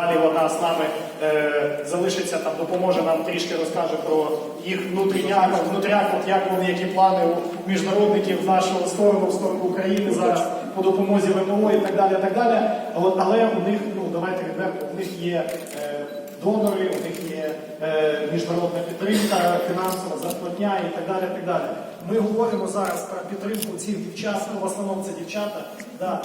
Далі вона з нами е, залишиться там, допоможе нам трішки розкаже про їх внутрішняк, внутряк, от як вони, які плани у міжнародників нашу сторону, в сторону України зараз по допомозі ВМО і так далі. так далі. От, але у них, ну давайте відверто, у них є е, донори, у них є е, міжнародна підтримка, фінансова зарплатня і так далі. так далі. Ми говоримо зараз про підтримку цих дівчат, ну, в основному це дівчата. Да,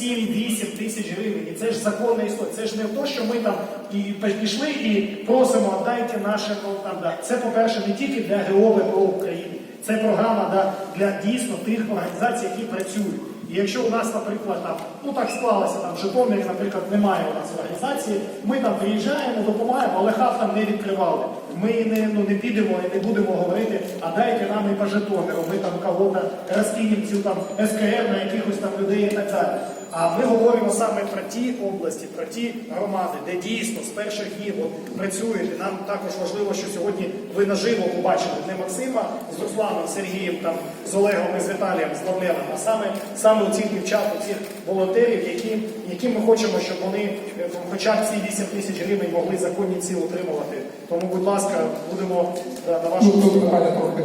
7-8 тисяч гривень. І це ж законна історія. Це ж не то, що ми там і пішли і просимо, дайте наше ну, там, да. Це, по-перше, не тільки для ГО ВПО України. Це програма да, для дійсно тих організацій, які працюють. І якщо у нас, наприклад, там, ну так склалося, там в Житомирі, наприклад, немає у нас організації, ми там приїжджаємо, допомагаємо, але хаб там не відкривали. Ми не, ну, не підемо і не будемо говорити, а дайте нам і по Житомиру, ми там кого-то розкинемо цю там СКР на якихось там людей і так далі. А ми говоримо саме про ті області, про ті громади, де дійсно з перших днів от, працюють. Нам також важливо, що сьогодні ви наживо побачили не Максима з Русланом, Сергієм, там, з Олегом і з Віталієм, з Владленом, а саме, саме у цих дівчат, у цих волонтерів, які, які ми хочемо, щоб вони е, хоча б ці 8 тисяч гривень могли законні ці отримувати. Тому, будь ласка, будемо да, на Ну, вашу тут питання трохи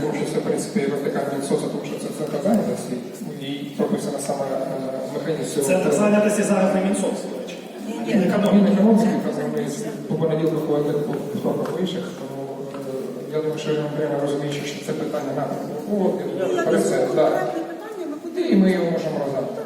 тому що це, в принципі, вертикальний соц, тому що це центр зайнятості, і прописана саме е, механізм цього. Центр зайнятості зараз не Мінсоц, до речі. Не економіки, ми по понеділку ходили по трохи вищих, тому е, я думаю, що він Андріївна розуміє, що це питання напрямку. Це, ми будемо. І ми його можемо роздати.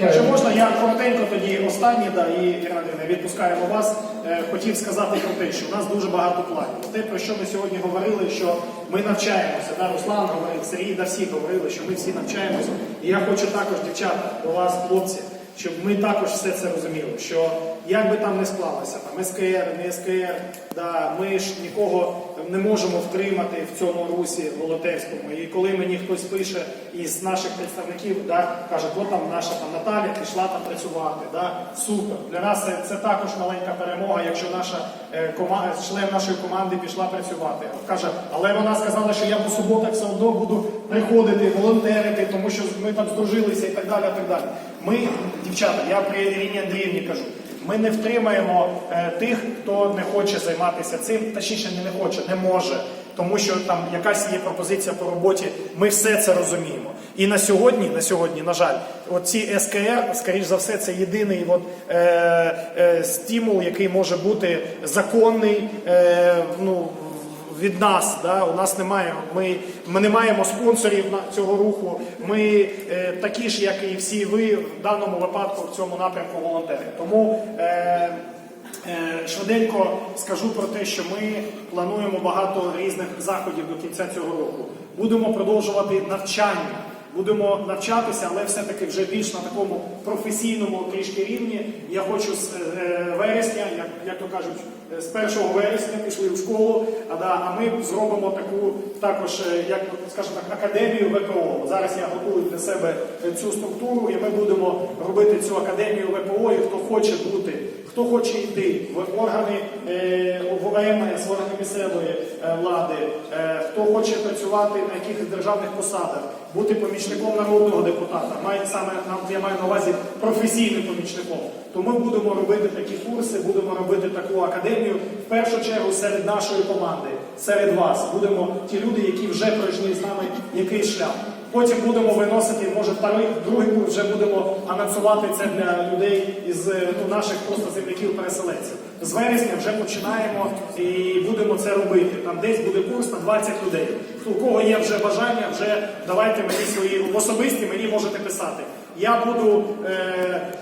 Якщо можна, я коротенько тоді останній, да, і Андріївна, відпускаємо вас. Е, хотів сказати про те, що в нас дуже багато планів. Те, про що ми сьогодні говорили, що ми навчаємося. Да, Руслан говорив, Сергій да всі говорили, що ми всі навчаємося. І я хочу також, дівчата, до вас, хлопці, щоб ми також все це розуміли, що як би там не склалося, там СКР, не СКР, да, ми ж нікого не можемо втримати в цьому русі волонтерському. І коли мені хтось пише із наших представників, да, каже, от там наша там Наталя пішла там працювати, да, супер. Для нас це, це також маленька перемога, якщо наша е, кома- член нашої команди пішла працювати. Каже, але вона сказала, що я по суботах все одно буду приходити, волонтерити, тому що ми там здружилися і так далі. І так далі. Ми, дівчата, я при Ірині Андріївні кажу. Ми не втримаємо е, тих, хто не хоче займатися цим, точніше не, не хоче, не може, тому що там якась є пропозиція по роботі. Ми все це розуміємо. І на сьогодні, на сьогодні, на жаль, оці СКР, скоріш за все, це єдиний от, е, е, стимул, який може бути законний. Е, ну, від нас. Да? У нас немає, ми, ми не маємо спонсорів цього руху. Ми е, такі ж, як і всі ви, в даному випадку в цьому напрямку волонтери. Тому е, е, швиденько скажу про те, що ми плануємо багато різних заходів до кінця цього року. Будемо продовжувати навчання. Будемо навчатися, але все-таки вже більш на такому професійному трішки рівні. Я хочу з е, вересня, як, як то кажуть, е, з 1 вересня пішли в школу, а, да, а ми зробимо таку також, е, як скажімо так, академію ВПО. Зараз я готую для себе е, цю структуру, і ми будемо робити цю академію ВПО. І хто хоче бути, хто хоче йти в органи е, в ОМС, в органи місцевої е, влади, е, хто хоче працювати на якихось державних посадах, бути помічником народного депутата, має саме я маю на увазі професійним помічником. То ми будемо робити такі курси, будемо робити таку академію в першу чергу серед нашої команди, серед вас. Будемо ті люди, які вже пройшли з нами якийсь шлях. Потім будемо виносити, може, второй, другий курс вже будемо анонсувати це для людей із е, ну, наших просто земляків-переселенців. З вересня вже починаємо і будемо це робити. Там десь буде курс на 20 людей. У кого є вже бажання, вже давайте мені свої особисті, мені можете писати. Я буду е,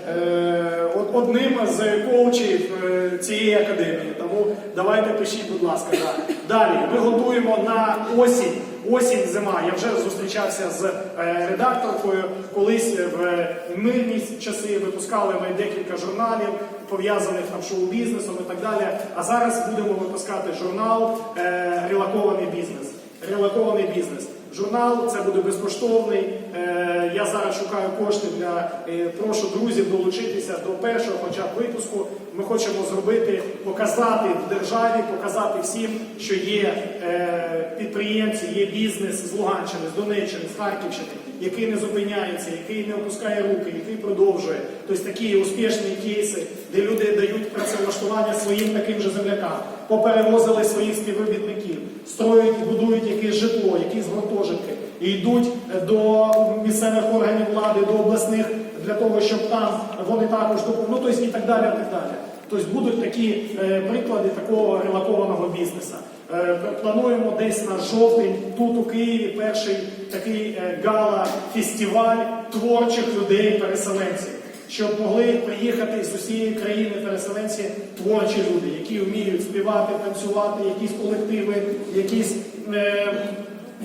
е, одним з коучів е, цієї академії. Тому давайте пишіть, будь ласка. Да. Далі ми готуємо на осінь. Осінь, зима. Я вже зустрічався з е, редакторкою. Колись в мирні часи випускали ми декілька журналів, пов'язаних там шоу-бізнесом і так далі. А зараз будемо випускати журнал е, Релакований бізнес. Релакований бізнес. Журнал це буде безкоштовний. Е, я зараз шукаю кошти для е, прошу друзів долучитися до першого, хоча б випуску. Ми хочемо зробити, показати в державі, показати всім, що є е, підприємці, є бізнес з Луганщини, з Донеччини, з Харківщини, який не зупиняється, який не опускає руки, який продовжує. Тобто такі успішні кейси, де люди дають працевлаштування своїм таким же землякам, поперевозили своїх співробітників, строять і будують якесь житло, якісь гуртожитки, і йдуть до місцевих органів влади, до обласних для того, щоб там вони також ну, тобто і так далі, і так далі. Тобто будуть такі е, приклади такого релакованого бізнесу. Е, плануємо десь на жовтень тут у Києві перший такий е, гала-фестиваль творчих людей-переселенців, щоб могли приїхати з усієї країни переселенці творчі люди, які вміють співати, танцювати, якісь колективи, якісь. Е,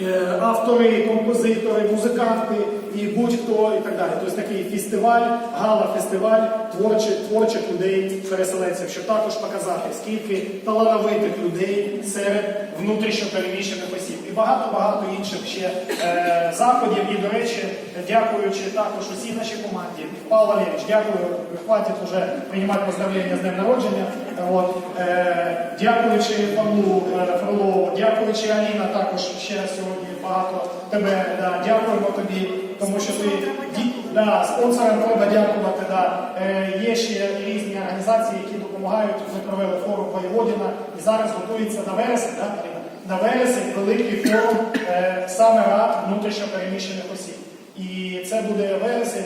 Е, автори, композитори, музиканти і будь-хто і так далі. Тобто такий фестиваль, гала-фестиваль творчих, творчих людей, переселенців, щоб також показати, скільки талановитих людей серед внутрішньопереміщених осіб. І багато-багато інших ще е, заходів. І, до речі, дякуючи також усій нашій команді. Павло Валерійович, дякую. Хватить вже приймати поздравлення з днем народження. От, е, дякуючи Павлу е, Фролову, дякуючи Аліна, також ще сьогодні багато тебе. Да, дякуємо тобі, тому що ти да, спонсорам треба дякувати. Да. Е, є ще різні організації, які допомагають. Ми провели форум Воєводіна і зараз готується на вересень. Да, на вересень великий форум е, саме рад внутрішньопереміщених осіб. І це буде вересень.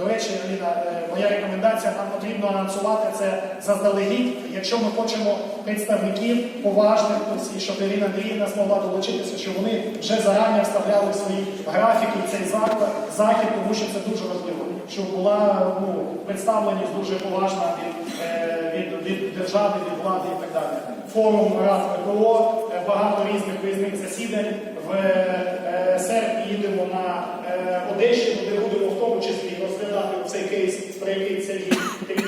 До речі, Аліна, е, моя рекомендація, нам потрібно анонсувати це заздалегідь, якщо ми хочемо представників поважних, і щоб Ірина Андріївна змогла долучитися, щоб вони вже зарані вставляли свої графіки цей заклад, захід, тому що це дуже важливо, щоб була ну, представленість дуже поважна від, е, від, від держави, від влади і так далі. Форум Рад ВПО, е, багато різних виїзних засідань. В серпні їдемо на Одещину, де будемо в розглядати цей кейс, про який Сергій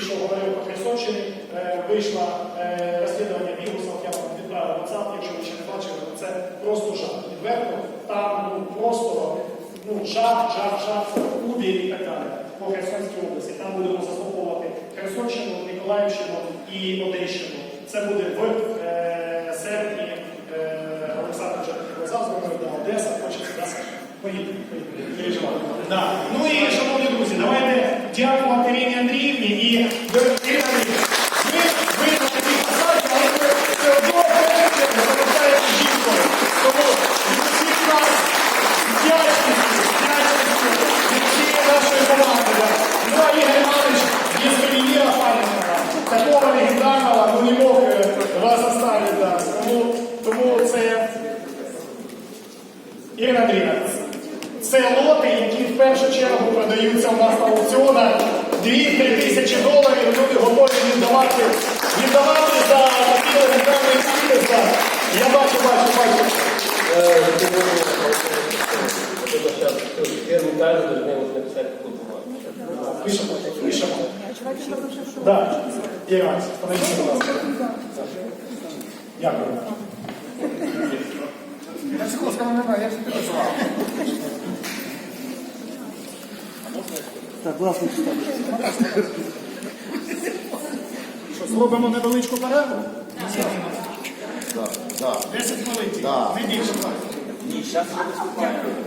що говорив по Херсонщині. Е, Вийшло е, розслідування Бігусов, я вам відправив WhatsApp, якщо ви ще не бачили, це просто жах. Відверто, там ну, просто ну, жах, жах, жах, Кубі і так далі по Херсонській області. Там будемо заслуховувати Херсонщину, Миколаївщину і Одещину. Це буде в е, серпні. Олександр вже Да. Ну і, шановні друзі, давайте дякувати Ірині Андріївні і ви, Ірина Андріївна, ви, ви на такій посаді, але ви все одно хочете, залишаєте жінкою. Тому від усіх нас вдячністю, вдячністю від всієї нашої команди. да. Ну, а Ігор Іванович, без кар'єра Файнера, такого легендарного, ну не мог е, вас оставить, да. Тому, тому це Ірина Андрійовна, це лоти, які в першу чергу продаються у нас на аукціонах. 2-3 тисячі доларів люди готові віддавати, віддавати за такі квіти. за- Я бачу, бачу, бачу. Написать какую. Пишемо, пишемо. Іванович, будь ласка. Дякую. Я немає, я ж не працював. Що, зробимо невеличку перерву? Так, так. 10 хвилин. Ні, Да. Не більше.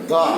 да.